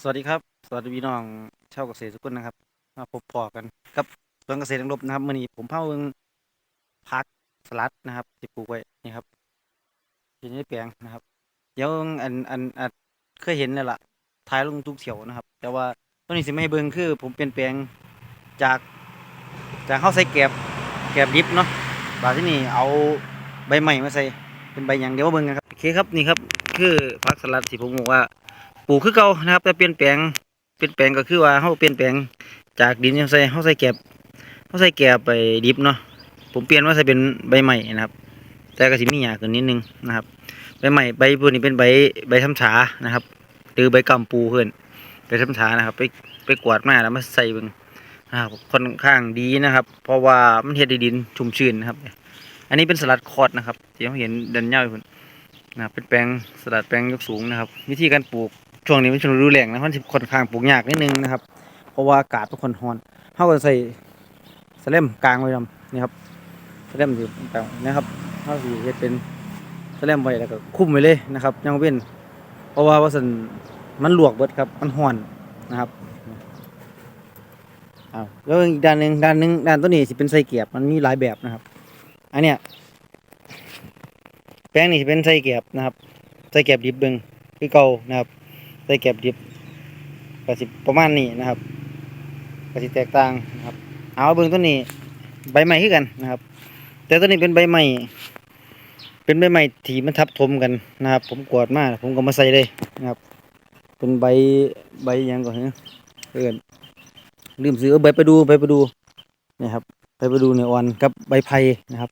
สวัสดีครับ สวัสดีพี่น้องชาวเกษตรทุกคนนะครับ มาพบพอกันกับสวนเกษตรนังรบนะครับมื่อนี้ผมเผาเบิ่งผักสลัดนะครับที่ปลูกไว้นี่ครับอยู่ในแปลงนะครับ เดี๋ยวอันอันอันเคยเห็นแล้วล่ะท้ายลงทุกเถียวนะครับ แต่ว่าตัวนี้สิไม่ให้เบิ่งคือ ผมเปลี่ยนแปลงจากจากเข้าใส่แกบแกบดิบเนาะบาที่นี่เอาใบใหม่มาใส่เป็นใบหยังเดี๋ยวมาเบิ่งกันครับโอเคครับนี่ครับ คือผักสลัดที่ผมบอกว่า ปลูกคือเก่านะครับ แต่เปลี่ยนแปลงเปลี่ยนแปลงก็คือว่าเขาเปลี่ยนแปลงจากดินยังใส่เขาใส่แกบเขาใส่แกบไปดิบเนาะผมเปลี่ยนว่าใส่เป็นใบใหม่นะครับ แต่ก็สิมีหยาขึ้นนิดนึงนะครับใบใหม่ใบพวกนี้เป็นใบใบทำฉานะครับ หรือใบกำปูเพื่อนใบทำฉานะครับ ไปไปกวาดมาแล้วมาใส่เบิ่งนะครับค่อนข้างดีนะครับ เพราะว่ามันเฮ็ดให้ดินชุ่มชื้นนะครับ อันนี้เป็นสลัดคอร์ดนะครับที่เราเห็นเดินเน่าอยู่พุ่นนะครับเป็นแปลงสลัดแปลงยกสูงนะครับ วิธีการปลูก ช่วงนี้เป็นช่วงฤดูแล้งนะมันสิค่อนข้างปลูกยากนิดนึงนะครับ เพราะว่าอากาศเป็นคนร้อนเขาก็ใส่สแลมกลางไว้นำนี่ครับสแลมอยู่กลางนะครับเขาสิเฮ็ดเป็นสแลมไว้แล้วก็คุ้มไว้เลยนะครับยังเป็นเพราะว่าว่าสันมันลวกเบิดครับ มันร้อนนะครับอ้าวแล้วอีกด้านหนึ่งด้านหนึ่งด้านตัวนี้สิเป็นไส้เกียบมันมีหลายแบบนะครับ อันเนี้ยแป้งนี่เป็นไส้เกียบนะครับไส้เกียบดิบเบิงคือเก่านะครับ ใส่แก็บดิบก็สิประมาณนี้นะครับก็สิแตกต่างนะครับ เอาเบิ่งต้นนี้ใบใหม่คือกันนะครับ แต่ต้นนี้เป็นใบใหม่เป็นใบใหม่ที่มันทับถมกันนะครับ ผมกวาดมากผมก็มาใส่เลยนะครับ เป็นใบใบยังก่อนนะเอิ้นลืมซื้อใบไปดูใบไปดูนี่ครับใบปดูเนอ่อนกับใบไผ่นะครับ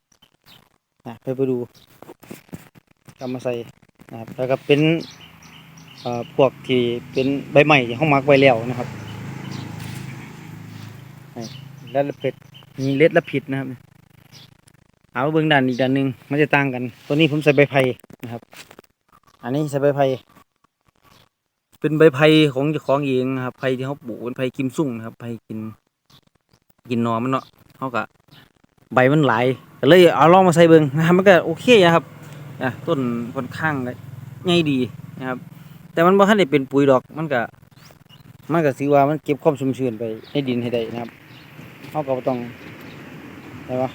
นะใบปดูก็มาใส่นะครับแล้วก็เป็น พวกที่เป็นใบใหม่ที่เขามักไว้แล้วนะครับและละเพ็ดมีเล็ดและผิดนะครับเอาเบื้องด้านอีกด้านหนึ่งมันจะต่างกัน ตัวนี้ผมใส่ใบไผ่นะครับ อันนี้ใส่ใบไผ่เป็นใบไผ่ของเจ้าของเองนะครับไผ่ที่เขาปลูกเป็นไผ่กิมซุ่งนะครับไผ่กิน กินหนอมันเนาะเขากะใบมันหลายก็เลยเอาลองมาใส่เบิ้องนะครับมันก็โอเคนะครับต้นค่อนข้างง่ายดีนะครับ แต่มันบ่ทันได้เป็นปุ๋ยดอก มันก็มันก็สิว่ามันเก็บความชุ่มชื้นไปในดินให้ได้นะครับเฮาก็บ่ต้องได้ปะ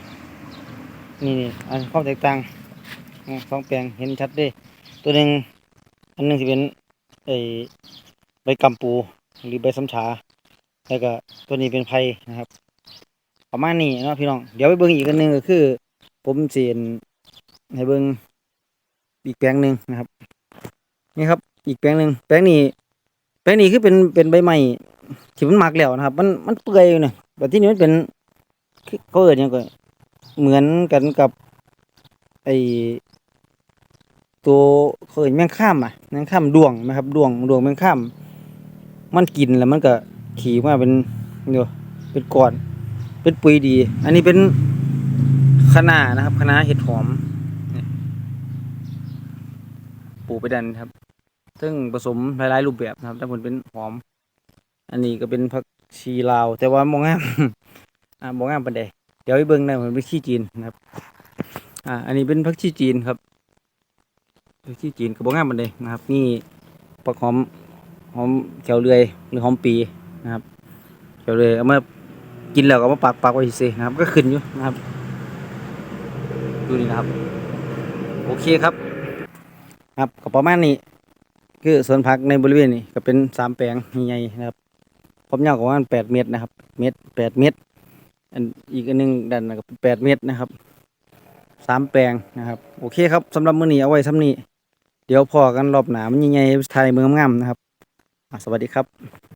นี่นี่อันความแตกต่างอ่าสองแปลงเห็นชัดเด้ตัวหนึ่งอันหนึงสิเป็นไอ้ใบกำปูหรือใบสำฉาแล้วก็ตัวนี้เป็นไผ่นะครับ ประมาณนี้เนาะพี่น้อง เดี๋ยวไปเบิ่งอีกอันหนึงก็คือ ผมเสิเห็นให้เบิ่งอีกแปลงหนึ่งนะครับ นี่ครับ อีกแปลงหนึ่งแปลงนี้แปลงนี้คือเป็นเป็นใบไม้ที่มันหมักแล้วนะครับ มันมันเปื่อยอยู่เนี่ยแต่ที่นี้มันเป็นเขาเอิดยังก็เหมือนกันกับไอตัวเขาเอิดแมงข้ามอะแมงข้ามดวงนะครับดวงดวงแมงข้าม มันกินแล้วมันก็ขี่มาเป็นเดี๋ยวเป็นก้อน เป็นปุ๋ยดี อันนี้เป็นคณะนะครับคณะเห็ดหอมปลูกไปดันครับ ซึ่งผสมหลายๆรูปแบบนะครับแต่ผลเป็นหอม อันนี้ก็เป็นผักชีลาว แต่ว่ามองงามอ่ามองงามปันใดเดี๋ยวไปเบิ่งได้เหมือนผักชีจีนนะครับ อ่า อันนี้เป็นผักชีจีนครับผักชีจีนกับองงามปันใดนะครับ นี่ผักหอมหอมแขวเรือยหรือหอมปีนะครับแขวเรือยเอามากินแล้วก็มาปักปักไว้สินะครับ ก็ขึ้นอยู่นะครับ ดูนี่นะครับ โอเคครับ ครับก็ประมาณนี้ คือสวนผักในบริเวณนี้ก็เป็นสามแปลงใหญ่ๆนะครับผมยาวประมาณแปดเมตรนะครับเมตรแปดเมตรอันอีกอันหนึงดันก็แปดเมตรนะครับสามแปลงนะครับ โอเคครับสำหรับมื้อนี้เอาไว้ซ้ำนี้ เดี๋ยวพอกันรอบหนามันใหญ่ๆไทยเมืองงามๆนะครับสวัสดีครับ